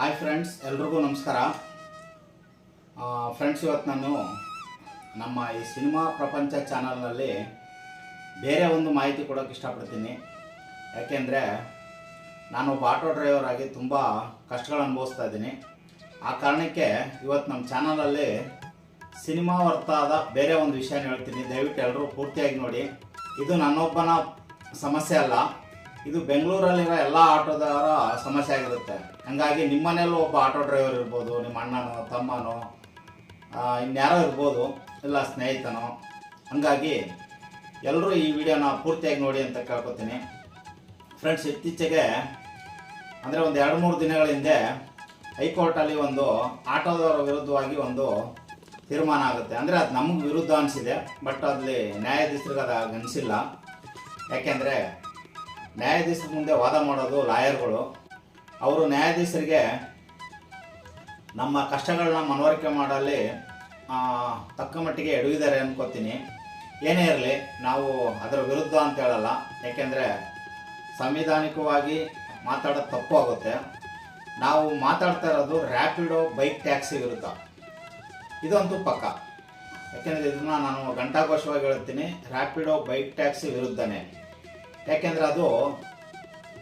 Hi friends ಎಲ್ರಿಗೂ ನಮಸ್ಕಾರ. Friends ಇವತ್ತು ನಾನು ನಮ್ಮ ಈ ಸಿನಿಮಾ ಪ್ರಪಂಚ ಚಾನಲ್ನಲ್ಲಿ ಬೇರೆ ಒಂದು ಮಾಹಿತಿ ಕೊಡೋಕ್ಕೆ ಇಷ್ಟಪಡ್ತೀನಿ. ಯಾಕೆಂದರೆ ನಾನು ಒಬ್ಬ ಆಟೋ ಡ್ರೈವರ್ ಆಗಿ ತುಂಬ ಕಷ್ಟಗಳು ಅನುಭವಿಸ್ತಾ ಇದ್ದೀನಿ. ಆ ಕಾರಣಕ್ಕೆ ಇವತ್ತು ನಮ್ಮ ಚಾನಲಲ್ಲಿ ಸಿನಿಮಾ ವರ್ತಾದ ಬೇರೆ ಒಂದು ವಿಷಯನ ಹೇಳ್ತೀನಿ. ದಯವಿಟ್ಟು ಎಲ್ಲರೂ ಪೂರ್ತಿಯಾಗಿ ನೋಡಿ. ಇದು ನನ್ನೊಬ್ಬನ ಸಮಸ್ಯೆ ಅಲ್ಲ. ಇದು ಬೆಂಗಳೂರಲ್ಲಿರೋ ಎಲ್ಲ ಆಟೋದವರ ಸಮಸ್ಯೆ ಆಗಿರುತ್ತೆ. ಹಂಗಾಗಿ ನಿಮ್ಮನೆಯಲ್ಲೂ ಒಬ್ಬ ಆಟೋ ಡ್ರೈವರ್ ಇರ್ಬೋದು, ನಿಮ್ಮ ಅಣ್ಣನೋ, ತಮ್ಮನೋ ಇನ್ಯಾರೋ ಇರ್ಬೋದು, ಇಲ್ಲ ಸ್ನೇಹಿತನೋ. ಹಂಗಾಗಿ ಎಲ್ಲರೂ ಈ ವಿಡಿಯೋನ ಪೂರ್ತಿಯಾಗಿ ನೋಡಿ ಅಂತ ಕೇಳ್ಕೊತೀನಿ. ಫ್ರೆಂಡ್ಸ್ ಇತ್ತೀಚೆಗೆ, ಅಂದರೆ ಒಂದು ಎರಡು ಮೂರು ದಿನಗಳ ಹಿಂದೆ ಹೈಕೋರ್ಟಲ್ಲಿ ಒಂದು ಆಟೋದವರ ವಿರುದ್ಧವಾಗಿ ಒಂದು ತೀರ್ಮಾನ ಆಗುತ್ತೆ. ಅಂದರೆ ಅದು ನಮಗೆ ವಿರುದ್ಧ ಅನಿಸಿದೆ, ಬಟ್ ಅಲ್ಲಿ ನ್ಯಾಯಾಧೀಶರಿಗೆ ಅದು ಅನಿಸಿಲ್ಲ. ಯಾಕೆಂದರೆ ನ್ಯಾಯಾಧೀಶರ ಮುಂದೆ ವಾದ ಮಾಡೋದು ಲಾಯರ್ಗಳು. ಅವರು ನ್ಯಾಯಾಧೀಶರಿಗೆ ನಮ್ಮ ಕಷ್ಟಗಳನ್ನ ಮನವರಿಕೆ ಮಾಡಲಿ ತಕ್ಕ ಮಟ್ಟಿಗೆ ಎಡವಿದ್ದಾರೆ ಅನ್ಕೋತೀನಿ. ಏನೇ ಇರಲಿ, ನಾವು ಅದರ ವಿರುದ್ಧ ಅಂತ ಹೇಳಲ್ಲ. ಯಾಕೆಂದರೆ ಸಂವಿಧಾನಿಕವಾಗಿ ಮಾತಾಡೋದು ತಪ್ಪು ಆಗುತ್ತೆ. ನಾವು ಮಾತಾಡ್ತಾ ಇರೋದು ರ್ಯಾಪಿಡೋ ಬೈಕ್ ಟ್ಯಾಕ್ಸಿ ವಿರುದ್ಧ. ಇದಂತೂ ಪಕ್ಕ. ಯಾಕೆಂದರೆ ಇದನ್ನ ನಾನು ಘಂಟಾಘೋಷವಾಗಿ ಹೇಳ್ತೀನಿ ರ್ಯಾಪಿಡೋ ಬೈಕ್ ಟ್ಯಾಕ್ಸಿ ವಿರುದ್ಧನೇ. ಯಾಕೆಂದರೆ ಅದು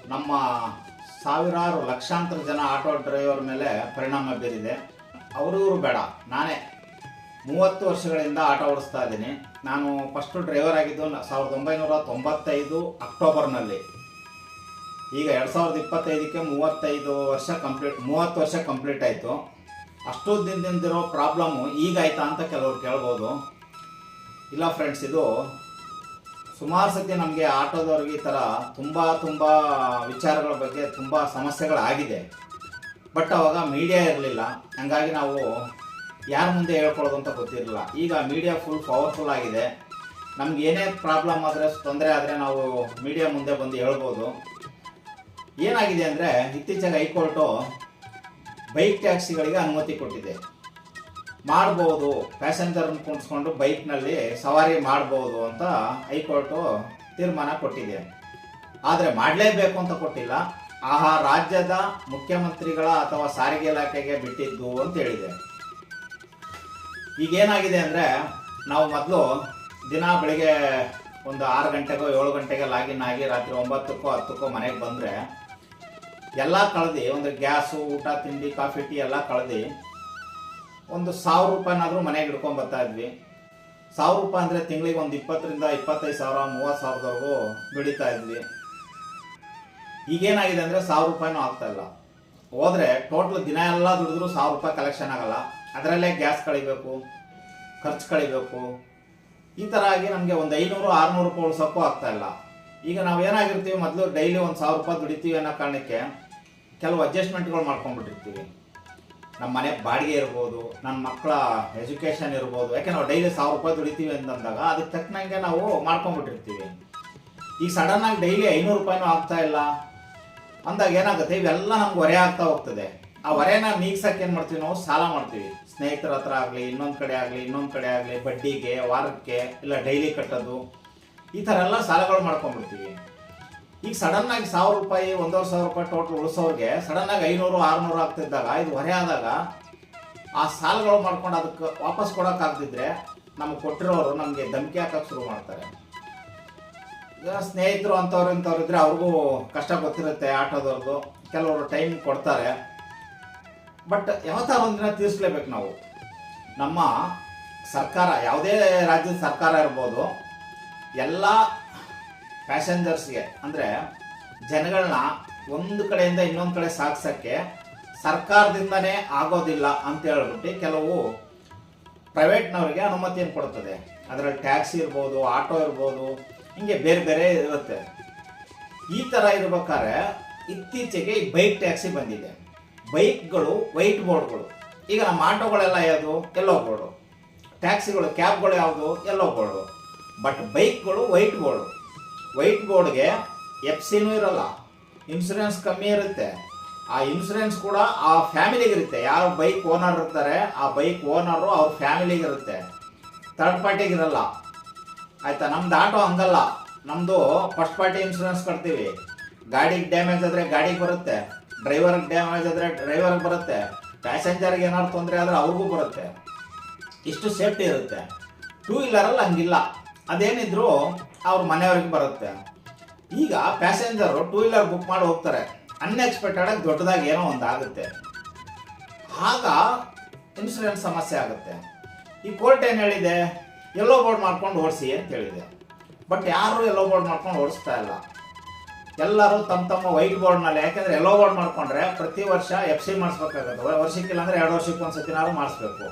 ನಮ್ಮ ಸಾವಿರಾರು ಲಕ್ಷಾಂತರ ಜನ ಆಟೋ ಡ್ರೈವರ್ ಮೇಲೆ ಪರಿಣಾಮ ಬೀರಿದೆ. ಅವರು ಬೇಡ. ನಾನೇ ಮೂವತ್ತು ವರ್ಷಗಳಿಂದ ಆಟೋ ಓಡಿಸ್ತಾ ಇದ್ದೀನಿ. ನಾನು ಫಸ್ಟು ಡ್ರೈವರ್ ಆಗಿದ್ದು ಸಾವಿರದ ಒಂಬೈನೂರ ತೊಂಬತ್ತೈದು ಅಕ್ಟೋಬರ್ನಲ್ಲಿ. ಈಗ ಎರಡು ಸಾವಿರದ ಇಪ್ಪತ್ತೈದಕ್ಕೆ ಮೂವತ್ತೈದು ವರ್ಷ ಕಂಪ್ಲೀಟ್ ಮೂವತ್ತು ವರ್ಷ ಕಂಪ್ಲೀಟ್ ಆಯಿತು. ಅಷ್ಟು ದಿನದಿಂದಿರೋ ಪ್ರಾಬ್ಲಮ್ಮು ಈಗ ಆಯ್ತಾ ಅಂತ ಕೆಲವ್ರು ಕೇಳ್ಬೋದು. ಇಲ್ಲ ಫ್ರೆಂಡ್ಸ್ ಇದು ಸುಮಾರು ಸತಿ ನಮಗೆ ಆಟೋದವ್ರಿಗೆ ಈ ಥರ ತುಂಬ ತುಂಬ ವಿಚಾರಗಳ ಬಗ್ಗೆ ತುಂಬ ಸಮಸ್ಯೆಗಳಾಗಿದೆ. ಬಟ್ ಅವಾಗ ಮೀಡಿಯಾ ಇರಲಿಲ್ಲ. ಹಂಗಾಗಿ ನಾವು ಯಾರ ಮುಂದೆ ಹೇಳ್ಕೊಳ್ಳೋದು ಅಂತ ಗೊತ್ತಿರಲಿಲ್ಲ. ಈಗ ಮೀಡಿಯಾ ಫುಲ್ ಪವರ್ಫುಲ್ ಆಗಿದೆ. ನಮ್ಗೆ ಏನೇ ಪ್ರಾಬ್ಲಮ್ ಆದರೆ, ತೊಂದರೆ ಆದರೆ ನಾವು ಮೀಡಿಯಾ ಮುಂದೆ ಬಂದು ಹೇಳ್ಬೋದು. ಏನಾಗಿದೆ ಅಂದರೆ, ಇತ್ತೀಚೆಗೆ ಹೈಕೋರ್ಟು ಬೈಕ್ ಟ್ಯಾಕ್ಸಿಗಳಿಗೆ ಅನುಮತಿ ಕೊಟ್ಟಿದೆ. ಮಾಡ್ಬೋದು. ಪ್ಯಾಸೆಂಜರ್ನ ಕುಣಿಸ್ಕೊಂಡು ಬೈಕ್ನಲ್ಲಿ ಸವಾರಿ ಮಾಡ್ಬೋದು ಅಂತ ಹೈಕೋರ್ಟು ತೀರ್ಮಾನ ಕೊಟ್ಟಿದೆ. ಆದರೆ ಮಾಡಲೇಬೇಕು ಅಂತ ಕೊಟ್ಟಿಲ್ಲ. ಆಹಾ, ರಾಜ್ಯದ ಮುಖ್ಯಮಂತ್ರಿಗಳ ಅಥವಾ ಸಾರಿಗೆ ಇಲಾಖೆಗೆ ಬಿಟ್ಟಿದ್ದು ಅಂತ ಹೇಳಿದೆ. ಈಗ ಏನಾಗಿದೆ ಅಂದರೆ ನಾವು ಮೊದಲು ದಿನ ಬೆಳಿಗ್ಗೆ ಒಂದು ಆರು ಗಂಟೆಗೋ ಏಳು ಗಂಟೆಗೆ ಲಾಗಿನ್ ಆಗಿ ರಾತ್ರಿ ಒಂಬತ್ತಕ್ಕೋ ಹತ್ತಕ್ಕೋ ಮನೆಗೆ ಬಂದರೆ ಎಲ್ಲ ಕಳೆದು, ಒಂದು ಗ್ಯಾಸು, ಊಟ, ತಿಂಡಿ, ಕಾಫಿ, ಟೀ ಎಲ್ಲ ಕಳೆದು ಒಂದು ಸಾವಿರ ರೂಪಾಯಿನಾದ್ರೂ ಮನೆಗೆ ಹಿಡ್ಕೊಂಡು ಬರ್ತಾ ಇದ್ವಿ. ಸಾವಿರ ರೂಪಾಯಿ ಅಂದರೆ ತಿಂಗಳಿಗೆ ಒಂದು ಇಪ್ಪತ್ತರಿಂದ ಇಪ್ಪತ್ತೈದು ಸಾವಿರ ಮೂವತ್ತು ಸಾವಿರದವರೆಗೂ ದುಡಿತಾ ಇದ್ವಿ. ಈಗೇನಾಗಿದೆ ಅಂದರೆ ಸಾವಿರ ರೂಪಾಯಿನೂ ಆಗ್ತಾ ಇಲ್ಲ. ಹೋದರೆ ಟೋಟಲ್ ದಿನ ಎಲ್ಲ ದುಡಿದ್ರು ಸಾವಿರ ರೂಪಾಯಿ ಕಲೆಕ್ಷನ್ ಆಗಲ್ಲ. ಅದರಲ್ಲೇ ಗ್ಯಾಸ್ ಕಳಿಬೇಕು, ಖರ್ಚು ಕಳಿಬೇಕು. ಈ ಥರ ಆಗಿ ನಮಗೆ ಒಂದು ಐನೂರು, ಆರುನೂರು ರೂಪಾಯಿ ಉಳ್ಸೋಕ್ಕೂ ಆಗ್ತಾ ಇಲ್ಲ. ಈಗ ನಾವು ಏನಾಗಿರ್ತೀವಿ, ಮೊದಲು ಡೈಲಿ ಒಂದು ಸಾವಿರ ರೂಪಾಯಿ ದುಡಿತೀವಿ ಅನ್ನೋ ಕಾರಣಕ್ಕೆ ಕೆಲವು ಅಡ್ಜಸ್ಟ್ಮೆಂಟ್ಗಳು ಮಾಡ್ಕೊಂಡ್ಬಿಟ್ಟಿರ್ತೀವಿ. ನಮ್ಮ ಮನೆ ಬಾಡಿಗೆ ಇರ್ಬೋದು ನನ್ನ ಮಕ್ಕಳ ಎಜುಕೇಷನ್ ಇರ್ಬೋದು, ಯಾಕೆ ನಾವು ಡೈಲಿ ಸಾವಿರ ರೂಪಾಯಿ ದುಡಿತೀವಿ ಅಂತಂದಾಗ ಅದಕ್ಕೆ ತಕ್ಕನಂಗೆ ನಾವು ಮಾಡ್ಕೊಂಡ್ಬಿಟ್ಟಿರ್ತೀವಿ ಈಗ ಸಡನ್ ಆಗಿ ಡೈಲಿ ಐನೂರು ರೂಪಾಯಿನೂ ಆಗ್ತಾ ಇಲ್ಲ. ಅಂದಾಗ ಏನಾಗುತ್ತೆ? ಇವೆಲ್ಲ ನಮ್ಗೆ ಹೊರೆ ಆಗ್ತಾ ಹೋಗ್ತದೆ. ಆ ಹೊರೆನ ನೀಗ್ಸಕ್ಕೆ ಏನು ಮಾಡ್ತೀವಿ ನಾವು? ಸಾಲ ಮಾಡ್ತೀವಿ. ಸ್ನೇಹಿತರ ಹತ್ರ ಆಗಲಿ, ಇನ್ನೊಂದು ಕಡೆ ಆಗಲಿ, ಇನ್ನೊಂದು ಕಡೆ ಆಗಲಿ, ಬಡ್ಡಿಗೆ, ವಾರಕ್ಕೆ, ಇಲ್ಲ ಡೈಲಿ ಕಟ್ಟೋದು, ಈ ಥರ ಎಲ್ಲ ಸಾಲಗಳು ಮಾಡ್ಕೊಂಡ್ಬಿಡ್ತೀವಿ ಈಗ ಸಡನ್ ಆಗಿ ಸಾವಿರ ರೂಪಾಯಿ, ಒಂದೂವರೆ ಸಾವಿರ ರೂಪಾಯಿ ಟೋಟಲ್ ಉಳಿಸೋರಿಗೆ ಸಡನ್ ಆಗಿ ಐನೂರು, ಆರುನೂರು ಆಗ್ತಿದ್ದಾಗ, ಇದು ಹೊರೆ ಆದಾಗ ಆ ಸಾಲಗಳು ಮಾಡ್ಕೊಂಡು ಅದಕ್ಕೆ ವಾಪಸ್ ಕೊಡೋಕ್ಕಾಗ್ತಿದ್ರೆ ನಮ್ಗೆ ಕೊಟ್ಟಿರೋರು ನಮಗೆ ಧಮಕಿ ಹಾಕಕ್ಕೆ ಶುರು ಮಾಡ್ತಾರೆ. ಸ್ನೇಹಿತರು ಅಂಥವ್ರು ಇಂಥವ್ರು ಇದ್ರೆ ಅವ್ರಿಗೂ ಕಷ್ಟ ಗೊತ್ತಿರುತ್ತೆ ಆಟೋದವ್ರದ್ದು ಕೆಲವರು ಟೈಮ್ ಕೊಡ್ತಾರೆ. ಬಟ್ ಯಾವತ್ತಾರ ಒಂದಿನ ತೀರಿಸ್ಲೇಬೇಕು ನಾವು. ನಮ್ಮ ಸರ್ಕಾರ, ಯಾವುದೇ ರಾಜ್ಯದ ಸರ್ಕಾರ ಇರ್ಬೋದು, ಎಲ್ಲ ಪ್ಯಾಸೆಂಜರ್ಸ್ಗೆ ಅಂದರೆ ಜನಗಳನ್ನ ಒಂದು ಕಡೆಯಿಂದ ಇನ್ನೊಂದು ಕಡೆ ಸಾಗಿಸೋಕ್ಕೆ ಸರ್ಕಾರದಿಂದನೇ ಆಗೋದಿಲ್ಲ ಅಂತ ಹೇಳ್ಬಿಟ್ಟು ಕೆಲವು ಪ್ರೈವೇಟ್ನವರಿಗೆ ಅನುಮತಿಯನ್ನು ಕೊಡ್ತದೆ. ಅದರಲ್ಲಿ ಟ್ಯಾಕ್ಸಿ ಇರ್ಬೋದು, ಆಟೋ ಇರ್ಬೋದು, ಹಿಂಗೆ ಬೇರೆ ಬೇರೆ ಇರುತ್ತೆ. ಈ ಥರ ಇರ್ಬೇಕಾದ್ರೆ ಇತ್ತೀಚೆಗೆ ಈ ಬೈಕ್ ಟ್ಯಾಕ್ಸಿ ಬಂದಿದೆ. ಬೈಕ್ಗಳು, ವೈಟ್ ಬೋರ್ಡ್ಗಳು. ಈಗ ನಮ್ಮ ಆಟೋಗಳೆಲ್ಲ ಯಾವುದು? ಎಲ್ಲೋ ಬೋರ್ಡು. ಟ್ಯಾಕ್ಸಿಗಳು, ಕ್ಯಾಬ್ಗಳು ಯಾವುದು? ಎಲ್ಲೋ ಬೋರ್ಡು. ಬಟ್ ಬೈಕ್ಗಳು, ವೈಟ್ ಬೋರ್ಡು. ವೈಟ್ ಬೋರ್ಡ್ಗೆ ಎಫ್ ಸಿನೂ ಇರಲ್ಲ ಇನ್ಸೂರೆನ್ಸ್ ಕಮ್ಮಿ ಇರುತ್ತೆ. ಆ ಇನ್ಸೂರೆನ್ಸ್ ಕೂಡ ಆ ಫ್ಯಾಮಿಲಿಗೆ ಇರುತ್ತೆ. ಯಾರು ಬೈಕ್ ಓನರ್ ಇರ್ತಾರೆ, ಆ ಬೈಕ್ ಓನರು ಅವ್ರ ಫ್ಯಾಮಿಲಿಗೆ ಇರುತ್ತೆ. ಥರ್ಡ್ ಪಾರ್ಟಿಗೆ ಇರಲ್ಲ. ಆಯ್ತಾ? ನಮ್ದು ಆಟೋ ಹಂಗಲ್ಲ. ನಮ್ಮದು ಫಸ್ಟ್ ಪಾರ್ಟಿ ಇನ್ಸೂರೆನ್ಸ್ ಕಟ್ತೀವಿ. ಗಾಡಿಗೆ ಡ್ಯಾಮೇಜ್ ಆದರೆ ಗಾಡಿಗೆ ಬರುತ್ತೆ. ಡ್ರೈವರ್ಗೆ ಡ್ಯಾಮೇಜ್ ಆದರೆ ಡ್ರೈವರ್ಗೆ ಬರುತ್ತೆ. ಪ್ಯಾಸೆಂಜರ್ಗೆ ಏನಾದ್ರು ತೊಂದರೆ ಆದರೆ ಅವ್ರಿಗೂ ಬರುತ್ತೆ. ಇಷ್ಟು ಸೇಫ್ಟಿ ಇರುತ್ತೆ. ಟೂ ವೀಲರಲ್ಲಿ ಹಂಗಿಲ್ಲ. ಅದೇನಿದ್ರು ಅವ್ರ ಮನೆಯವ್ರಿಗೆ ಬರುತ್ತೆ. ಈಗ ಪ್ಯಾಸೆಂಜರು ಟೂ ವೀಲರ್ ಬುಕ್ ಮಾಡಿ ಹೋಗ್ತಾರೆ. ಅನ್ಎಕ್ಸ್ಪೆಕ್ಟೆಡ್ ಆಗಿ ದೊಡ್ಡದಾಗಿ ಏನೋ ಒಂದು ಆಗುತ್ತೆ ಆಗ ಇನ್ಸೂರೆನ್ಸ್ ಸಮಸ್ಯೆ ಆಗುತ್ತೆ. ಈ ಕೋರ್ಟ್ ಏನು ಹೇಳಿದೆ? ಎಲ್ಲೋ ಬೋರ್ಡ್ ಮಾಡ್ಕೊಂಡು ಓಡಿಸಿ ಅಂತ ಹೇಳಿದೆ. ಬಟ್ ಯಾರು ಎಲ್ಲೋ ಬೋರ್ಡ್ ಮಾಡ್ಕೊಂಡು ಓಡಿಸ್ತಾ ಇಲ್ಲ. ಎಲ್ಲರೂ ತಮ್ಮ ತಮ್ಮ ವೈಟ್ ಬೋರ್ಡ್ನಲ್ಲಿ ಯಾಕೆಂದ್ರೆ ಎಲ್ಲೋ ಬೋರ್ಡ್ ಮಾಡ್ಕೊಂಡ್ರೆ ಪ್ರತಿ ವರ್ಷ ಎಫ್ ಸಿ ಮಾಡಿಸ್ಬೇಕಾಗುತ್ತೆ. ವರ್ಷಕ್ಕಿಲ್ಲ ಅಂದ್ರೆ ಎರಡು ವರ್ಷಕ್ಕೆ ಒಂದು ಮಾಡಿಸ್ಬೇಕು.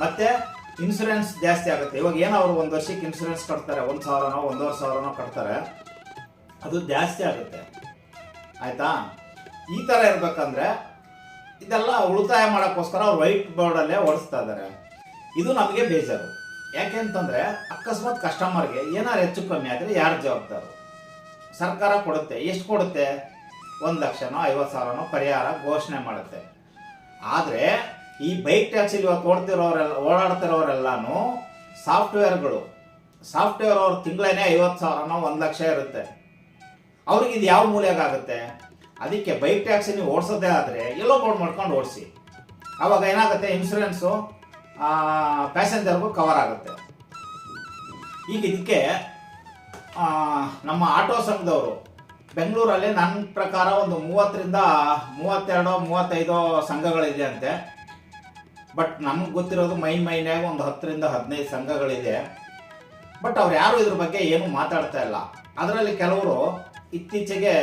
ಮತ್ತೆ ಇನ್ಸೂರೆನ್ಸ್ ಜಾಸ್ತಿ ಆಗುತ್ತೆ. ಇವಾಗ ಏನೋ ಅವರು ಒಂದು ವರ್ಷಕ್ಕೆ ಇನ್ಸೂರೆನ್ಸ್ ಕಟ್ತಾರೆ, ಒಂದು ಸಾವಿರನೋ, ಒಂದೂವರೆ ಸಾವಿರನೋ ಕಟ್ತಾರೆ, ಅದು ಜಾಸ್ತಿ ಆಗುತ್ತೆ. ಆಯ್ತಾ? ಈ ಥರ ಇರಬೇಕಂದ್ರೆ ಇದೆಲ್ಲ ಉಳಿತಾಯ ಮಾಡೋಕ್ಕೋಸ್ಕರ ಅವ್ರು ವೈಟ್ ಬೋರ್ಡಲ್ಲೇ ಓಡಿಸ್ತಾ ಇದ್ದಾರೆ. ಇದು ನಮಗೆ ಬೇಜಾರು. ಯಾಕೆ ಅಂತಂದ್ರೆ ಅಕಸ್ಮಾತ್ ಕಸ್ಟಮರ್ಗೆ ಏನಾರು ಹೆಚ್ಚು ಕಮ್ಮಿ ಆದರೆ ಯಾರು ಜವಾಬ್ದಾರು? ಸರ್ಕಾರ ಕೊಡುತ್ತೆ, ಎಷ್ಟು ಕೊಡುತ್ತೆ? ಒಂದು ಲಕ್ಷನೋ, ಐವತ್ತು ಸಾವಿರನೋ ಪರಿಹಾರ ಘೋಷಣೆ ಮಾಡುತ್ತೆ. ಆದರೆ ಈ ಬೈಕ್ ಟ್ಯಾಕ್ಸಿಲಿ ಇವತ್ತು ಓಡ್ತಿರೋರೆಲ್ಲ, ಓಡಾಡ್ತಿರೋರೆಲ್ಲಾನು ಸಾಫ್ಟ್ವೇರ್ಗಳು ಸಾಫ್ಟ್ವೇರ್ ಅವ್ರ ತಿಂಗಳೇ ಐವತ್ತು ಸಾವಿರನೋ ಒಂದು ಲಕ್ಷ ಇರುತ್ತೆ. ಅವ್ರಿಗೆ ಇದು ಯಾವ ಮೂಲೆಗಾಗುತ್ತೆ ಅದಕ್ಕೆ ಬೈಕ್ ಟ್ಯಾಕ್ಸಿ ನೀವು ಓಡಿಸೋದೇ ಆದರೆ ಎಲ್ಲೋ ಬೋರ್ಡ್ ಮಾಡ್ಕೊಂಡು ಓಡಿಸಿ. ಅವಾಗ ಏನಾಗುತ್ತೆ? ಇನ್ಸೂರೆನ್ಸು ಪ್ಯಾಸೆಂಜರ್ಗೂ ಕವರ್ ಆಗುತ್ತೆ. ಈಗ ಇದಕ್ಕೆ ನಮ್ಮ ಆಟೋ ಸಂಘದವರು ಬೆಂಗಳೂರಲ್ಲಿ ನನ್ನ ಪ್ರಕಾರ ಒಂದು ಮೂವತ್ತರಿಂದ ಮೂವತ್ತೆರಡೋ, ಮೂವತ್ತೈದೋ ಸಂಘಗಳಿದೆ ಅಂತೆ. ಬಟ್ ನಮ್ಗೆ ಗೊತ್ತಿರೋದು ಮೈನ್ ಮೈನ್ಯಾಗ ಒಂದು ಹತ್ತರಿಂದ ಹದಿನೈದು ಸಂಘಗಳಿದೆ. ಬಟ್ ಅವ್ರು ಯಾರು ಇದ್ರ ಬಗ್ಗೆ ಏನು ಮಾತಾಡ್ತಾ ಇಲ್ಲ. ಅದರಲ್ಲಿ ಕೆಲವರು ಇತ್ತೀಚೆಗೆ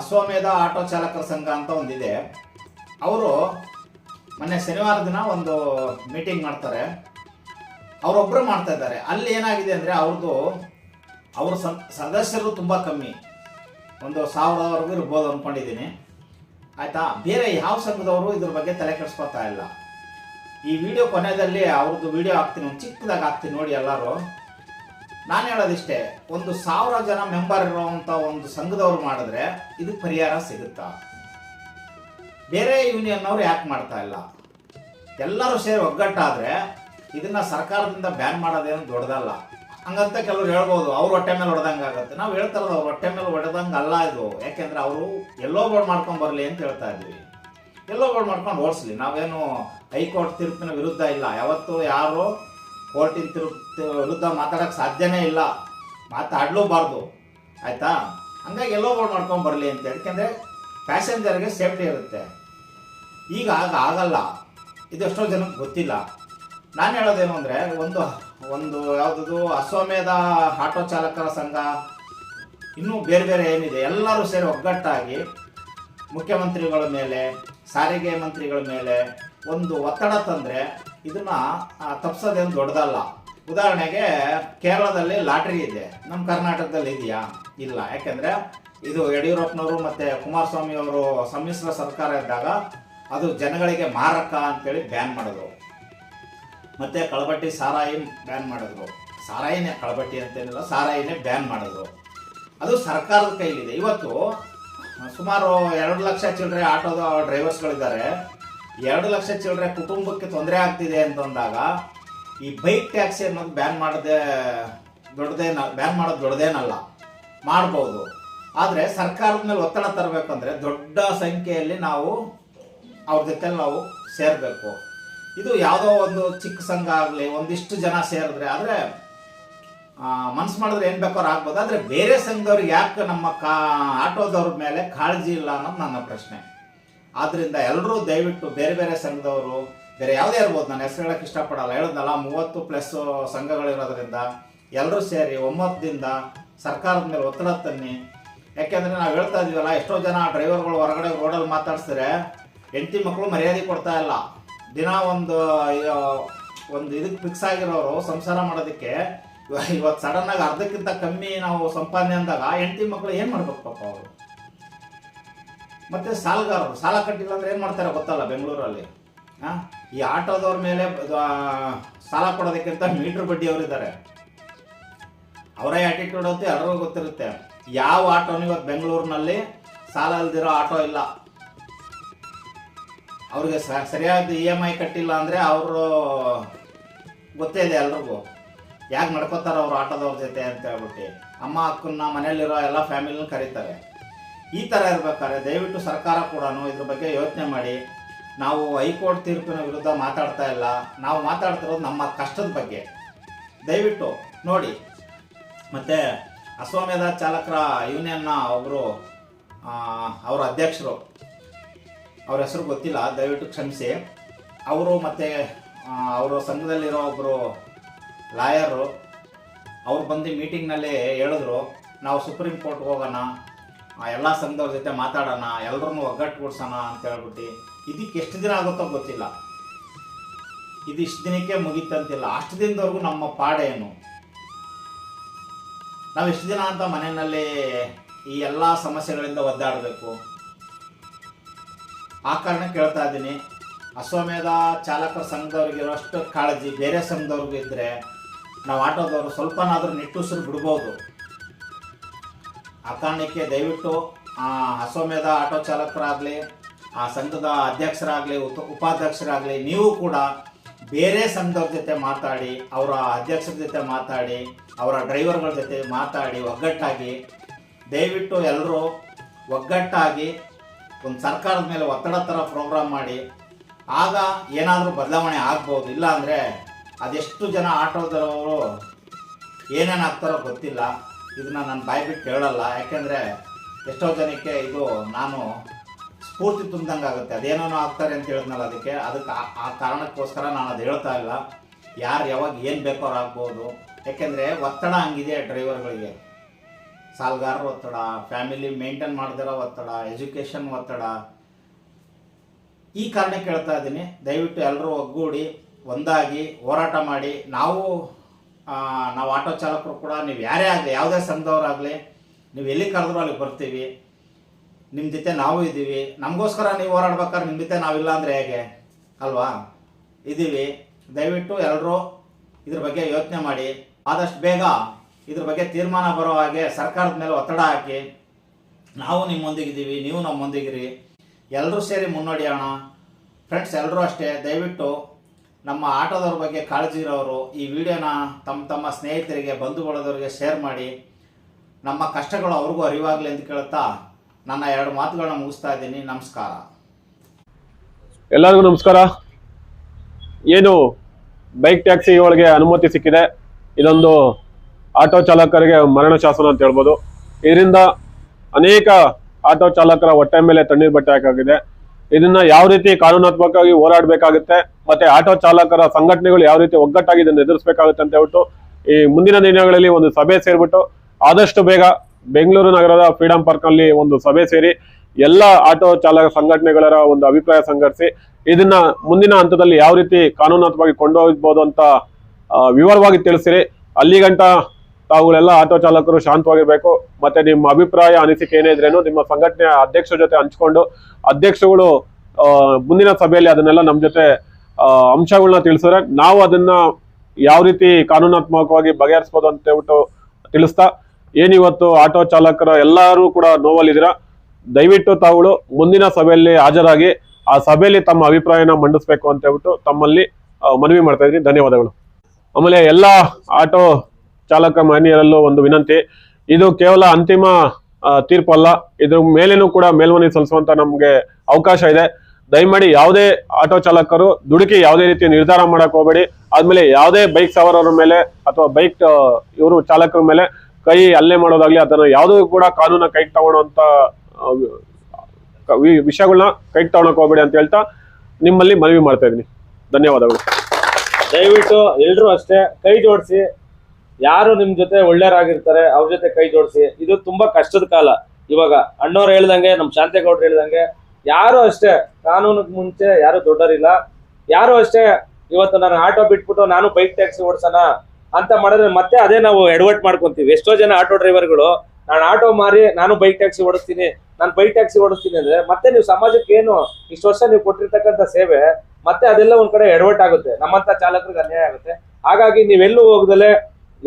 ಅಶ್ವಮೇಧ ಆಟೋ ಚಾಲಕರ ಸಂಘ ಅಂತ ಒಂದಿದೆ. ಅವರು ಮೊನ್ನೆ ಶನಿವಾರ ದಿನ ಒಂದು ಮೀಟಿಂಗ್ ಮಾಡ್ತಾರೆ. ಅವರೊಬ್ಬರು ಮಾಡ್ತಾ ಇದ್ದಾರೆ. ಅಲ್ಲಿ ಏನಾಗಿದೆ ಅಂದರೆ ಅವ್ರದ್ದು ಅವರು ಸದಸ್ಯರು ತುಂಬ ಕಮ್ಮಿ. ಒಂದು ಸಾವಿರದವರೆಗೂ ಇರ್ಬೋದು ಅಂದ್ಕೊಂಡಿದ್ದೀನಿ ಆಯಿತಾ? ಬೇರೆ ಯಾವ ಸಂಘದವರು ಇದ್ರ ಬಗ್ಗೆ ತಲೆ ಕೆಡಿಸ್ಕೊತಾ ಇಲ್ಲ. ಈ ವಿಡಿಯೋ ಕೊನೆಯಲ್ಲಿ ಅವ್ರದ್ದು ವಿಡಿಯೋ ಹಾಕ್ತೀನಿ, ಒಂದು ಚಿಕ್ಕದಾಗಿ ಹಾಕ್ತೀನಿ ನೋಡಿ ಎಲ್ಲರೂ. ನಾನು ಹೇಳೋದಿಷ್ಟೇ, ಒಂದು ಸಾವಿರ ಜನ ಮೆಂಬರ್ ಇರುವಂಥ ಒಂದು ಸಂಘದವ್ರು ಮಾಡಿದ್ರೆ ಇದು ಪರಿಹಾರ ಸಿಗುತ್ತಾ? ಬೇರೆ ಯೂನಿಯನ್ ಅವ್ರು ಯಾಕೆ ಮಾಡ್ತಾ ಇಲ್ಲ? ಎಲ್ಲರೂ ಸೇರಿ ಒಗ್ಗಟ್ಟಾದ್ರೆ ಇದನ್ನ ಸರ್ಕಾರದಿಂದ ಬ್ಯಾನ್ ಮಾಡೋದೇನು ದೊಡ್ಡದಲ್ಲ. ಹಂಗಂತ ಕೆಲವ್ರು ಹೇಳ್ಬೋದು, ಅವ್ರ ಹೊಟ್ಟೆ ಮೇಲೆ ಹೊಡೆದಂಗೆ ಆಗುತ್ತೆ. ನಾವು ಹೇಳ್ತಾರಲ್ಲ ಅವ್ರ ಹೊಟ್ಟೆ ಮೇಲೆ ಹೊಡೆದಂಗೆ ಅಲ್ಲ ಇದು. ಯಾಕೆಂದ್ರೆ ಅವರು ಎಲ್ಲೋ ಬೋರ್ಡ್ ಮಾಡ್ಕೊಂಡು ಬರಲಿ ಅಂತ ಹೇಳ್ತಾ ಇದ್ವಿ. ಎಲ್ಲೋ ಬೋರ್ಡ್ ಮಾಡ್ಕೊಂಡು ಓಡಿಸ್ಲಿ. ನಾವೇನು ಹೈಕೋರ್ಟ್ ತೀರ್ಪಿನ ವಿರುದ್ಧ ಇಲ್ಲ. ಯಾವತ್ತೂ ಯಾರು ಕೋರ್ಟಿನ ತೀರ್ಪು ವಿರುದ್ಧ ಮಾತಾಡೋಕ್ಕೆ ಸಾಧ್ಯನೇ ಇಲ್ಲ. ಮಾತಾಡಲೂಬಾರ್ದು. ಆಯ್ತಾ? ಹಂಗಾಗಿ ಎಲ್ಲೋ ಬೋರ್ಡ್ ಮಾಡ್ಕೊಂಡು ಬರಲಿ ಅಂತ ಯಾಕೆಂದರೆ ಪ್ಯಾಸೆಂಜರ್ಗೆ ಸೇಫ್ಟಿ ಇರುತ್ತೆ. ಈಗ ಆಗ ಆಗಲ್ಲ. ಇದೆಷ್ಟೋ ಜನಕ್ಕೆ ಗೊತ್ತಿಲ್ಲ. ನಾನು ಹೇಳೋದೇನು ಅಂದರೆ, ಒಂದು ಒಂದು ಯಾವುದದು ಅಸ್ವಮೇಧ ಆಟೋ ಚಾಲಕರ ಸಂಘ, ಇನ್ನೂ ಬೇರೆ ಬೇರೆ ಏನಿದೆ, ಎಲ್ಲರೂ ಸೇರಿ ಒಗ್ಗಟ್ಟಾಗಿ ಮುಖ್ಯಮಂತ್ರಿಗಳ ಮೇಲೆ ಸಾರಿಗೆ ಮಂತ್ರಿಗಳ ಮೇಲೆ ಒಂದು ಒತ್ತಡ ತಂದರೆ ಇದನ್ನ ತಪ್ಪಿಸೋದೇನು ದೊಡ್ಡದಲ್ಲ. ಉದಾಹರಣೆಗೆ, ಕೇರಳದಲ್ಲಿ ಲಾಟ್ರಿ ಇದೆ. ನಮ್ಮ ಕರ್ನಾಟಕದಲ್ಲಿ ಇದೆಯಾ? ಇಲ್ಲ. ಯಾಕೆಂದ್ರೆ, ಇದು ಯಡಿಯೂರಪ್ಪನವರು ಮತ್ತೆ ಕುಮಾರಸ್ವಾಮಿ ಅವರು ಸಮ್ಮಿಶ್ರ ಸರ್ಕಾರ ಇದ್ದಾಗ ಅದು ಜನಗಳಿಗೆ ಮಾರಕ ಅಂತೇಳಿ ಬ್ಯಾನ್ ಮಾಡಿದ್ರು. ಮತ್ತೆ ಕಳಬಟ್ಟಿ ಸಾರಾಯಿ ಬ್ಯಾನ್ ಮಾಡಿದ್ರು. ಸಾರಾಯಿನೇ ಕಳಬಟ್ಟಿ ಅಂತೇನಿಲ್ಲ, ಸಾರಾಯಿನೇ ಬ್ಯಾನ್ ಮಾಡಿದ್ರು. ಅದು ಸರ್ಕಾರದ ಕೈಲಿದೆ. ಇವತ್ತು ಸುಮಾರು ಎರಡು ಲಕ್ಷ ಚಿಲ್ಲರೆ ಆಟೋದ ಡ್ರೈವರ್ಸ್ಗಳಿದ್ದಾರೆ. ಎರಡು ಲಕ್ಷ ಚಿಲ್ಲರೆ ಕುಟುಂಬಕ್ಕೆ ತೊಂದರೆ ಆಗ್ತಿದೆ ಅಂತಂದಾಗ ಈ ಬೈಕ್ ಟ್ಯಾಕ್ಸಿ ಅನ್ನೋದು ಬ್ಯಾನ್ ಮಾಡದೆ ದೊಡ್ಡದೇನ ಬ್ಯಾನ್ ಮಾಡೋದು ದೊಡ್ಡದೇನಲ್ಲ, ಮಾಡ್ಬೋದು. ಆದರೆ ಸರ್ಕಾರದ ಮೇಲೆ ಒತ್ತಡ ತರಬೇಕಂದ್ರೆ ದೊಡ್ಡ ಸಂಖ್ಯೆಯಲ್ಲಿ ನಾವು ಅವ್ರ ಜೊತೆ ನಾವು ಸೇರಬೇಕು. ಇದು ಯಾವುದೋ ಒಂದು ಚಿಕ್ಕ ಸಂಘ ಆಗಲಿ, ಒಂದಿಷ್ಟು ಜನ ಸೇರಿದ್ರೆ ಆದರೆ ಮನ್ಸು ಮಾಡಿದ್ರೆ ಏನು ಬೇಕಾದ್ರೂ ಆಗ್ಬೋದು ಆದರೆ ಬೇರೆ ಸಂಘದವ್ರಿಗೆ ಯಾಕೆ ನಮ್ಮ ಕಾ, ಆಟೋದವ್ರ ಮೇಲೆ ಕಾಳಜಿ ಇಲ್ಲ ಅನ್ನೋದು ನನ್ನ ಪ್ರಶ್ನೆ. ಆದ್ದರಿಂದ ಎಲ್ಲರೂ ದಯವಿಟ್ಟು ಬೇರೆ ಬೇರೆ ಸಂಘದವರು, ಬೇರೆ ಯಾವುದೇ ಇರ್ಬೋದು, ನಾನು ಹೆಸರು ಹೇಳಕ್ಕೆ ಇಷ್ಟಪಡಲ್ಲ. ಹೇಳಿದ್ನಲ್ಲ ಮೂವತ್ತು ಪ್ಲಸ್ ಸಂಘಗಳಿರೋದ್ರಿಂದ ಎಲ್ಲರೂ ಸೇರಿ ಒಮ್ಮತದಿಂದ ಸರ್ಕಾರದ ಮೇಲೆ ಒತ್ತಡ ತನ್ನಿ. ಯಾಕೆಂದ್ರೆ ನಾವು ಹೇಳ್ತಾ ಇದೀವಲ್ಲ, ಎಷ್ಟೋ ಜನ ಡ್ರೈವರ್ಗಳು ಹೊರಗಡೆ ರೋಡಲ್ಲಿ ಮಾತಾಡ್ಸಿದ್ರೆ ಹೆಂಡತಿ ಮಕ್ಕಳು ಮರ್ಯಾದೆ ಕೊಡ್ತಾ ಇಲ್ಲ. ದಿನ ಒಂದು ಒಂದು ಇದಕ್ಕೆ ಫಿಕ್ಸ್ ಆಗಿರೋರು ಸಂಸಾರ ಮಾಡೋದಕ್ಕೆ ಇವತ್ತು ಸಡನ್ ಆಗಿ ಅರ್ಧಕ್ಕಿಂತ ಕಮ್ಮಿ ನಾವು ಸಂಪಾದನೆ ಅಂದಾಗ ಹೆಂಡತಿ ಮಕ್ಕಳು ಏನು ಮಾಡ್ಬೇಕು ಪಾಪ ಅವರು? ಮತ್ತೆ ಸಾಲಗಾರರು, ಸಾಲ ಕಟ್ಟಿಲ್ಲ ಅಂದ್ರೆ ಏನು ಮಾಡ್ತಾರೆ ಗೊತ್ತಲ್ಲ ಬೆಂಗಳೂರಲ್ಲಿ? ಆ? ಈ ಆಟೋದವ್ರ ಮೇಲೆ ಸಾಲ ಕೊಡೋದಕ್ಕಿಂತ ಮೀಟ್ರ್ ಬಡ್ಡಿ ಇದ್ದಾರೆ ಅವರೇ ಆಟಿಟ್ಯೂಡ್ ಅಂತ ಎಲ್ಲರಿಗೂ ಗೊತ್ತಿರುತ್ತೆ. ಯಾವ ಆಟೋನು ಇವತ್ತು ಬೆಂಗಳೂರಿನಲ್ಲಿ ಸಾಲ ಇಲ್ದಿರೋ ಆಟೋ ಇಲ್ಲ. ಅವ್ರಿಗೆ ಸರಿಯಾದ ಇ ಎಂ ಐ ಕಟ್ಟಿಲ್ಲ ಅಂದರೆ ಅವರು ಗೊತ್ತೇ ಇದೆ ಎಲ್ರಿಗೂ. ಯಾಕೆ ನಡ್ಕೋತಾರೆ ಅವ್ರು ಆಟೋದವ್ರ ಜೊತೆ ಅಂತ ಹೇಳ್ಬಿಟ್ಟು ಅಮ್ಮ, ಅಕ್ಕನ್ನ ಮನೆಯಲ್ಲಿರೋ ಎಲ್ಲ ಫ್ಯಾಮಿಲಿನ ಕರೀತಾರೆ. ಈ ಥರ ಇರ್ಬೇಕಾದ್ರೆ ದಯವಿಟ್ಟು ಸರ್ಕಾರ ಕೂಡ ಇದ್ರ ಬಗ್ಗೆ ಯೋಚನೆ ಮಾಡಿ. ನಾವು ಹೈಕೋರ್ಟ್ ತೀರ್ಪಿನ ವಿರುದ್ಧ ಮಾತಾಡ್ತಾ ಇಲ್ಲ. ನಾವು ಮಾತಾಡ್ತಿರೋದು ನಮ್ಮ ಕಷ್ಟದ ಬಗ್ಗೆ. ದಯವಿಟ್ಟು ನೋಡಿ. ಮತ್ತು ಅಸ್ವಾಮ್ಯದ ಚಾಲಕರ ಯೂನಿಯನ್ನ ಒಬ್ಬರು ಅವರ ಅಧ್ಯಕ್ಷರು, ಅವ್ರ ಹೆಸರು ಗೊತ್ತಿಲ್ಲ, ದಯವಿಟ್ಟು ಕ್ಷಮಿಸಿ. ಅವರು ಮತ್ತು ಅವರು ಸಂಘದಲ್ಲಿರೋ ಒಬ್ಬರು ಲಾಯರು ಅವ್ರು ಬಂದು ಮೀಟಿಂಗ್ನಲ್ಲಿ ಹೇಳಿದ್ರು, ನಾವು ಸುಪ್ರೀಂ ಕೋರ್ಟ್ಗೆ ಹೋಗೋಣ ಎಲ್ಲ ಸಂಘದವ್ರ ಜೊತೆ ಮಾತಾಡೋಣ ಎಲ್ಲರನ್ನೂ ಒಗ್ಗಟ್ಟುಗೂಡ್ಸೋಣ ಅಂತ ಹೇಳ್ಬಿಟ್ಟು ಇದಕ್ಕೆ ಎಷ್ಟು ದಿನ ಆಗುತ್ತೋ ಗೊತ್ತಿಲ್ಲ. ಇದು ಇಷ್ಟು ದಿನಕ್ಕೆ ಮುಗೀತಂತಿಲ್ಲ ಅಷ್ಟು ದಿನದವರೆಗೂ ನಮ್ಮ ಪಾಡೇನು ನಾವು ಎಷ್ಟು ದಿನ ಅಂತ ಮನೆಯಲ್ಲಿ ಈ ಎಲ್ಲ ಸಮಸ್ಯೆಗಳಿಂದ ಒದ್ದಾಡಬೇಕು? ಆ ಕಾರಣ ಕೇಳ್ತಾ ಇದ್ದೀನಿ. ಅಶ್ವಮೇಧ ಚಾಲಕರ ಸಂಘದವ್ರಿಗಿರೋಷ್ಟು ಕಾಳಜಿ, ಬೇರೆ ಸಂಘದವ್ರಿಗೂ ಇದ್ದರೆ ನಾವು ಆಟೋದವರು ಸ್ವಲ್ಪನಾದರೂ ನಿಟ್ಟುಸಿರು ಬಿಡ್ಬೋದು. ಆ ಕಾರಣಕ್ಕೆ ದಯವಿಟ್ಟು ಆ ಅಸೌಮ್ಯದ ಆಟೋ ಚಾಲಕರಾಗಲಿ, ಆ ಸಂಘದ ಅಧ್ಯಕ್ಷರಾಗಲಿ, ಉಪ ಉಪಾಧ್ಯಕ್ಷರಾಗಲಿ, ನೀವು ಕೂಡ ಬೇರೆ ಸಂಘದವ್ರ ಜೊತೆ ಮಾತಾಡಿ, ಅವರ ಅಧ್ಯಕ್ಷರ ಜೊತೆ ಮಾತಾಡಿ, ಅವರ ಡ್ರೈವರ್ಗಳ ಜೊತೆ ಮಾತಾಡಿ ಒಗ್ಗಟ್ಟಾಗಿ, ದಯವಿಟ್ಟು ಎಲ್ಲರೂ ಒಗ್ಗಟ್ಟಾಗಿ ಒಂದು ಸರ್ಕಾರದ ಮೇಲೆ ಒತ್ತಡ ಥರ ಪ್ರೋಗ್ರಾಮ್ ಮಾಡಿ, ಆಗ ಏನಾದರೂ ಬದಲಾವಣೆ ಆಗ್ಬೋದು. ಇಲ್ಲ ಅಂದರೆ ಅದೆಷ್ಟು ಜನ ಆಟೋದವರು ಏನೇನು ಆಗ್ತಾರೋ ಗೊತ್ತಿಲ್ಲ. ಇದನ್ನ ನಾನು ಬಾಯ್ಬಿಟ್ಟು ಹೇಳಲ್ಲ ಯಾಕೆಂದರೆ ಎಷ್ಟೋ ಜನಕ್ಕೆ ಇದು ನಾನು ಸ್ಫೂರ್ತಿ ತುಂಬ್ದಂಗೆ ಆಗುತ್ತೆ. ಅದೇನೋ ಆಗ್ತಾರೆ ಅಂತ ಹೇಳಿದ್ನಲ್ಲ ಅದಕ್ಕೆ. ಅದಕ್ಕೆ ಆ- ಕಾರಣಕ್ಕೋಸ್ಕರ ನಾನು ಅದು ಹೇಳ್ತಾ ಇಲ್ಲ. ಯಾರು ಯಾವಾಗ ಏನು ಬೇಕೋ ಅವ್ರು ಆಗ್ಬೋದು ಯಾಕೆಂದರೆ ಒತ್ತಡ ಹಂಗಿದೆ ಡ್ರೈವರ್ಗಳಿಗೆ. ಸಾಲಗಾರರ ಒತ್ತಡ, ಫ್ಯಾಮಿಲಿ ಮೇಂಟೈನ್ ಮಾಡಿದಿರೋ ಒತ್ತಡ, ಎಜುಕೇಷನ್ ಒತ್ತಡ. ಈ ಕಾರಣಕ್ಕೆ ಹೇಳ್ತಾ ಇದ್ದೀನಿ. ದಯವಿಟ್ಟು ಎಲ್ಲರೂ ಒಗ್ಗೂಡಿ ಒಂದಾಗಿ ಹೋರಾಟ ಮಾಡಿ ನಾವು ನಾವು ಆಟೋ ಚಾಲಕರು ಕೂಡ ನೀವು ಯಾರೇ ಆಗಲಿ, ಯಾವುದೇ ಸಂಘದವರಾಗಲಿ ನೀವು ಎಲ್ಲಿ ಕರೆದ್ರೂ ಅಲ್ಲಿ ಬರ್ತೀವಿ. ನಿಮ್ಮ ಜೊತೆ ನಾವು ಇದ್ದೀವಿ. ನಮಗೋಸ್ಕರ ನೀವು ಹೋರಾಡ್ಬೇಕಾದ್ರೆ ನಿಮ್ಮ ಜೊತೆ ನಾವಿಲ್ಲ ಅಂದರೆ ಹೇಗೆ? ಅಲ್ವಾ? ಇದ್ದೀವಿ. ದಯವಿಟ್ಟು ಎಲ್ಲರೂ ಇದ್ರ ಬಗ್ಗೆ ಯೋಚನೆ ಮಾಡಿ. ಆದಷ್ಟು ಬೇಗ ಇದ್ರ ಬಗ್ಗೆ ತೀರ್ಮಾನ ಬರೋ ಹಾಗೆ ಸರ್ಕಾರದ ಮೇಲೆ ಒತ್ತಡ ಹಾಕಿ. ನಾವು ನಿಮ್ಮೊಂದಿಗಿದ್ದೀವಿ ನೀವು ನಮ್ಮೊಂದಿಗಿರಿ ಎಲ್ಲರೂ ಸೇರಿ ಮುನ್ನಡೆಯೋಣ ಫ್ರೆಂಡ್ಸ್ ಎಲ್ಲರೂ ಅಷ್ಟೇ. ದಯವಿಟ್ಟು ನಮ್ಮ ಆಟೋದವ್ರ ಬಗ್ಗೆ ಕಾಳಜಿ ಇರೋರು, ಈ ವಿಡಿಯೋನ ತಮ್ಮ ತಮ್ಮ ಸ್ನೇಹಿತರಿಗೆ ಬಂಧು ಬಳಗದವರಿಗೆ ಶೇರ್ ಮಾಡಿ. ನಮ್ಮ ಕಷ್ಟಗಳು ಅವ್ರಿಗೂ ಅರಿವಾಗಲಿ ಅಂತ ಕೇಳುತ್ತಾ ನನ್ನ ಎರಡು ಮಾತುಗಳನ್ನ ಮುಗಿಸ್ತಾ ಇದ್ದೀನಿ. ನಮಸ್ಕಾರ. ಎಲ್ಲರಿಗೂ ನಮಸ್ಕಾರ. ಏನು ಬೈಕ್ ಟ್ಯಾಕ್ಸಿ ಒಳಗೆ ಅನುಮತಿ ಸಿಕ್ಕಿದೆ. ಇದೊಂದು ಆಟೋ ಚಾಲಕರಿಗೆ ಮರಣ ಶಾಸನ ಅಂತ ಹೇಳ್ಬೋದು. ಇದರಿಂದ ಅನೇಕ ಆಟೋ ಚಾಲಕರ ಹೊಟ್ಟೆ ಮೇಲೆ ತಣ್ಣೀರು ಬಟ್ಟೆ ಹಾಕಾಗಿದೆ ಇದನ್ನ ಯಾವ ರೀತಿ ಕಾನೂನಾತ್ಮಕವಾಗಿ ಹೋರಾಡಬೇಕಾಗುತ್ತೆ ಮತ್ತೆ ಆಟೋ ಚಾಲಕರ ಸಂಘಟನೆಗಳು ಯಾವ ರೀತಿ ಒಗ್ಗಟ್ಟಾಗಿ ಇದನ್ನು ಎದುರಿಸಬೇಕಾಗುತ್ತೆ ಅಂತ ಹೇಳ್ಬಿಟ್ಟು ಈ ಮುಂದಿನ ದಿನಗಳಲ್ಲಿ ಒಂದು ಸಭೆ ಸೇರ್ಬಿಟ್ಟು ಆದಷ್ಟು ಬೇಗ ಬೆಂಗಳೂರು ನಗರದ ಫ್ರೀಡಂ ಪಾರ್ಕ್ನಲ್ಲಿ ಒಂದು ಸಭೆ ಸೇರಿ ಎಲ್ಲ ಆಟೋ ಚಾಲಕ ಸಂಘಟನೆಗಳ ಒಂದು ಅಭಿಪ್ರಾಯ ಸಂಘಟಿಸಿ ಇದನ್ನ ಮುಂದಿನ ಹಂತದಲ್ಲಿ ಯಾವ ರೀತಿ ಕಾನೂನಾತ್ಮಕವಾಗಿ ಕೊಂಡೊಯ್ಬೋದು ಅಂತ ವಿವರವಾಗಿ ತಿಳಿಸಿರಿ. ಅಲ್ಲಿಗಂಟ ತಾವುಗಳೆಲ್ಲ ಆಟೋ ಚಾಲಕರು ಶಾಂತವಾಗಿರ್ಬೇಕು. ಮತ್ತೆ ನಿಮ್ಮ ಅಭಿಪ್ರಾಯ, ಅನಿಸಿಕೆ ಏನೇ ಇದ್ರೇನು ನಿಮ್ಮ ಸಂಘಟನೆಯ ಅಧ್ಯಕ್ಷರ ಜೊತೆ ಹಂಚ್ಕೊಂಡು, ಅಧ್ಯಕ್ಷಗಳು ಮುಂದಿನ ಸಭೆಯಲ್ಲಿ ಅದನ್ನೆಲ್ಲ ನಮ್ಮ ಜೊತೆ ಅಂಶಗಳನ್ನ ತಿಳಿಸಿದ್ರೆ ನಾವು ಅದನ್ನ ಯಾವ ರೀತಿ ಕಾನೂನಾತ್ಮಕವಾಗಿ ಬಗೆಹರಿಸ್ಬೋದು ಅಂತ ಹೇಳ್ಬಿಟ್ಟು ತಿಳಿಸ್ತಾ ಏನಿವತ್ತು ಆಟೋ ಚಾಲಕರ ಎಲ್ಲರೂ ಕೂಡ ನೋವಲ್ಲಿದ್ದೀರಾ? ದಯವಿಟ್ಟು ತಾವುಗಳು ಮುಂದಿನ ಸಭೆಯಲ್ಲಿ ಹಾಜರಾಗಿ, ಆ ಸಭೆಯಲ್ಲಿ ತಮ್ಮ ಅಭಿಪ್ರಾಯನ ಮಂಡಿಸ್ಬೇಕು ಅಂತ ಹೇಳ್ಬಿಟ್ಟು ತಮ್ಮಲ್ಲಿ ಮನವಿ ಮಾಡ್ತಾ ಇದ್ದೀನಿ. ಧನ್ಯವಾದಗಳು. ಆಮೇಲೆ ಎಲ್ಲ ಆಟೋ ಚಾಲಕ ಮಾನ್ಯರಲ್ಲೂ ಒಂದು ವಿನಂತಿ. ಇದು ಕೇವಲ ಅಂತಿಮ ತೀರ್ಪಲ್ಲ ಇದ್ರ ಮೇಲೇನೂ ಕೂಡ ಮೇಲ್ಮನವಿ ಸಲ್ಲಿಸುವಂತ ನಮ್ಗೆ ಅವಕಾಶ ಇದೆ. ದಯಮಾಡಿ ಯಾವುದೇ ಆಟೋ ಚಾಲಕರು ದುಡುಕಿ ಯಾವುದೇ ರೀತಿ ನಿರ್ಧಾರ ಮಾಡಕ್ ಹೋಗಬೇಡಿ. ಆದ್ಮೇಲೆ ಯಾವುದೇ ಬೈಕ್ ಸವಾರರ ಮೇಲೆ ಅಥವಾ ಬೈಕ್ ಇವರು ಚಾಲಕರ ಮೇಲೆ ಕೈ ಹಲ್ಲೆ ಮಾಡೋದಾಗ್ಲಿ ಅದನ್ನ ಯಾವುದೂ ಕೂಡ ಕಾನೂನ ಕೈಗೆ ವಿ- ವಿಷಯಗಳನ್ನ ಕೈಗೆ ತಗೊಳಕ್ ಹೋಗ್ಬೇಡಿ ಅಂತ ಹೇಳ್ತಾ ನಿಮ್ಮಲ್ಲಿ ಮನವಿ ಮಾಡ್ತಾ ಇದ್ದೀನಿ. ಧನ್ಯವಾದಗಳು. ದಯವಿಟ್ಟು ಎಲ್ರು ಅಷ್ಟೇ ಕೈ ಜೋಡಿಸಿ ಯಾರು ನಿಮ್ ಜೊತೆ ಒಳ್ಳೆಯರಾಗಿರ್ತಾರೆ, ಅವ್ರ ಜೊತೆ ಕೈ ಜೋಡಿಸಿ, ಇದು ತುಂಬಾ ಕಷ್ಟದ ಕಾಲ. ಇವಾಗ ಅಣ್ಣವ್ರು ಹೇಳ್ದಂಗೆ, ನಮ್ ಶಾಂತೇಗೌಡ್ರು ಹೇಳ್ದಂಗೆ, ಯಾರು ಅಷ್ಟೇ ಕಾನೂನಿಗೆ ಮುಂಚೆ ಯಾರು ದೊಡ್ಡರಿಲ್ಲ. ಯಾರು ಅಷ್ಟೇ, ಇವತ್ತು ನಾನು ಆಟೋ ಬಿಟ್ಬಿಟ್ಟು ನಾನು ಬೈಕ್ ಟ್ಯಾಕ್ಸಿ ಓಡಿಸೋಣ ಅಂತ ಮಾಡಿದ್ರೆ ಮತ್ತೆ ಅದೇ ನಾವು ಎಡವಟ್ ಮಾಡ್ಕೊಂತೀವಿ. ಎಷ್ಟೋ ಜನ ಆಟೋ ಡ್ರೈವರ್ಗಳು, ನಾನು ಆಟೋ ಮಾರಿ, ನಾನು ಬೈಕ್ ಟ್ಯಾಕ್ಸಿ ಓಡಿಸ್ತೀನಿ, ನಾನು ಬೈಕ್ ಟ್ಯಾಕ್ಸಿ ಓಡಿಸ್ತೀನಿ ಅಂದ್ರೆ ಮತ್ತೆ ನೀವು ಸಮಾಜಕ್ಕೆ ಏನು ಇಷ್ಟು ವರ್ಷ ನೀವು ಕೊಟ್ಟಿರ್ತಕ್ಕಂಥ ಸೇವೆ, ಮತ್ತೆ ಅದೆಲ್ಲ ಒಂದ್ ಕಡೆ ಎಡವಟ್ ಆಗುತ್ತೆ. ನಮ್ಮಂತ ಚಾಲಕರಿಗೆ ಅನ್ಯಾಯ ಆಗುತ್ತೆ. ಹಾಗಾಗಿ ನೀವೆಲ್ಲೂ ಹೋಗದಲೆ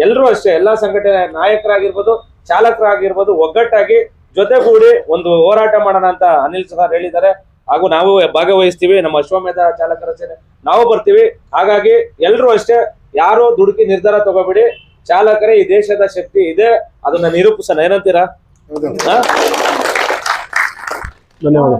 ಎಲ್ಲರೂ ಅಷ್ಟೇ ಎಲ್ಲಾ ಸಂಘಟನೆ ನಾಯಕರಾಗಿರ್ಬೋದು ಚಾಲಕರಾಗಿರ್ಬೋದು ಒಗ್ಗಟ್ಟಾಗಿ ಜೊತೆಗೂಡಿ ಒಂದು ಹೋರಾಟ ಮಾಡೋಣ ಅಂತ ಅನಿಲ್ ಸರ್ ಹೇಳಿದ್ದಾರೆ. ಹಾಗೂ ನಾವು ಭಾಗವಹಿಸ್ತೀವಿ ನಮ್ಮ ಅಶ್ವಮೇಧ ಚಾಲಕರ ಸೇನೆ. ನಾವು ಬರ್ತೀವಿ. ಹಾಗಾಗಿ ಎಲ್ಲರೂ ಅಷ್ಟೇ ಯಾರು ದುಡುಕಿ ನಿರ್ಧಾರ ತಗೋಬೇಡಿ. ಚಾಲಕರೇ ಈ ದೇಶದ ಶಕ್ತಿ ಇದೆ. ಅದನ್ನ ನಿರೂಪಿಸೋಣ. ಏನಂತೀರಾ? ಧನ್ಯವಾದ.